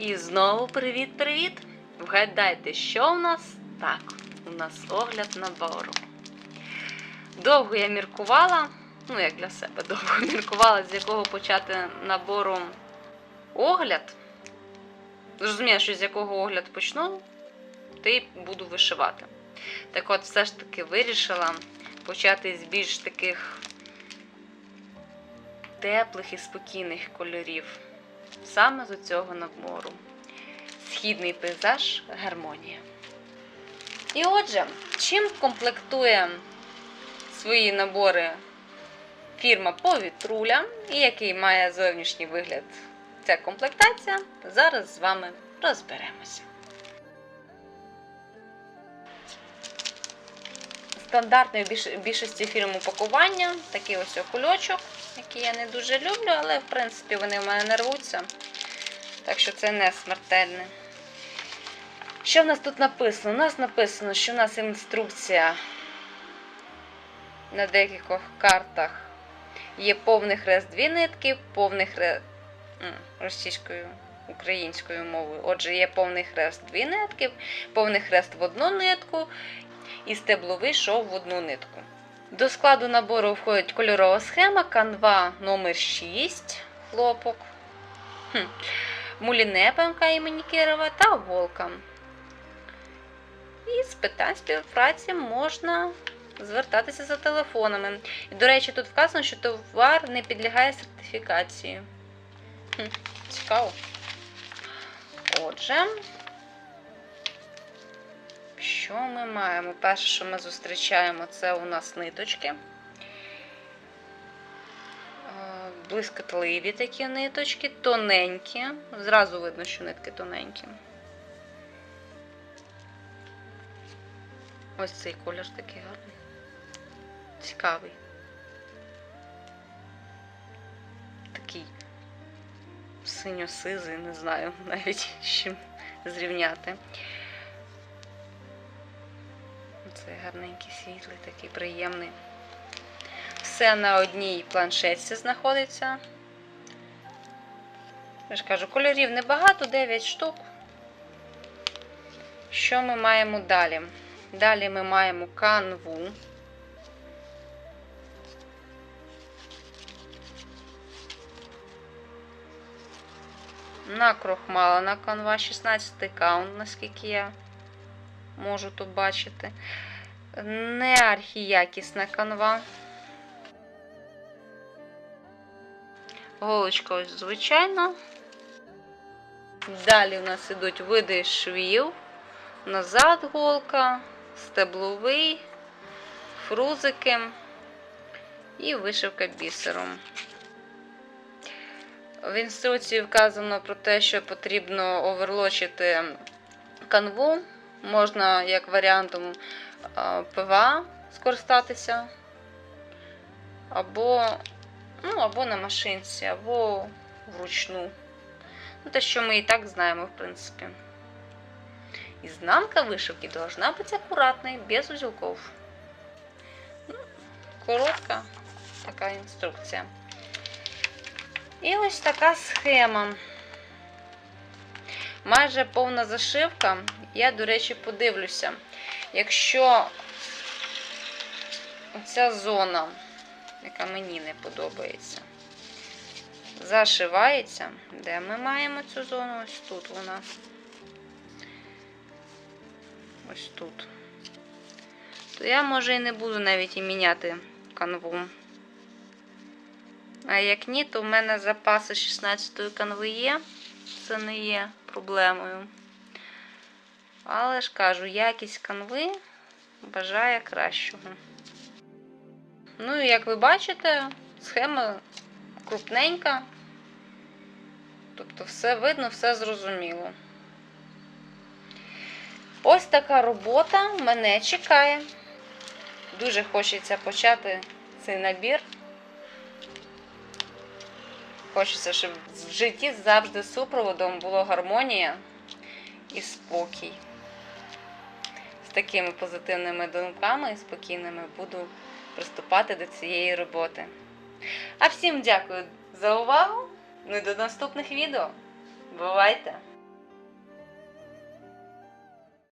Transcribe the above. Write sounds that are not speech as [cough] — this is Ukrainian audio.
І знову привіт-привіт! Вгадайте, що у нас? Так, у нас огляд набору. Довго я міркувала, ну як для себе [laughs] довго міркувала, з якого почати набору огляд. Зрозуміла, що з якого огляд почну, й буду вишивати. Так от, все ж таки вирішила почати з більш таких теплих і спокійних кольорів. Саме з цього набору. Східний пейзаж, гармонія. І отже, чим комплектує свої набори фірма Повітруля і який має зовнішній вигляд ця комплектація, зараз з вами розберемося. Стандартний в більшості фірм упакування, такий ось кульочок, який я не дуже люблю, але в принципі вони в мене не рвуться. Так що це не смертельне. Що в нас тут написано? У нас написано, що в нас інструкція на деяких картах є повний хрест дві нитки, повний хрест російською, українською мовою. Отже, є повний хрест дві нитки, повний хрест в одну нитку і стебловий шов в одну нитку. До складу набору входить кольорова схема, канва номер 6 хлопок, хм, муліне ПМК імені Кирова та волка. І з питань співпраці можна звертатися за телефонами. І, до речі, тут вказано, що товар не підлягає сертифікації. Хм, цікаво. Отже, що ми маємо? Перше, що ми зустрічаємо, це у нас ниточки. Е, Блискотливі такі ниточки, тоненькі. Зразу видно, що нитки тоненькі. Ось цей колір такий гарний. Цікавий. Такий синьо-сизий, не знаю [laughs] навіть з чим зрівняти. Цей гарненький світлий, такий приємний. Все на одній планшетці знаходиться. Я ж кажу, кольорів небагато, 9 штук. Що ми маємо далі? Далі ми маємо канву. Накрохмалена канва 16 каунт, наскільки я можу тут бачити. Не архіякісна канва. Голочка ось звичайна. Далі у нас ідуть види швів, назад голка, стебловий, фрузики і вишивка бісером. В інструкції вказано про те, що потрібно оверлочити канву. Можна як варіантом ПВА скористатися, або, ну, або на машинці, або вручну. Ну, те, що ми і так знаємо, в принципі. Изнанка вышивки должна быть аккуратной, без узелков. Ну, коротка така інструкція. І ось така схема. Майже повна зашивка. Я, до речі, подивлюся. Якщо оця зона, яка мені не подобається, зашивається, де ми маємо цю зону? Ось тут вона. Ось тут. То я, може, і не буду навіть і міняти канву. А як ні, то в мене запаси 16-ї канви є. Це не є проблемою. Але ж кажу, якість канви бажає кращого. Ну і як ви бачите, схема крупненька. Тобто все видно, все зрозуміло. Ось така робота мене чекає. Дуже хочеться почати цей набір. Хочеться, щоб в житті завжди супроводом було гармонія і спокій. З такими позитивними думками і спокійними буду приступати до цієї роботи. А всім дякую за увагу. Ну і до наступних відео. Бувайте!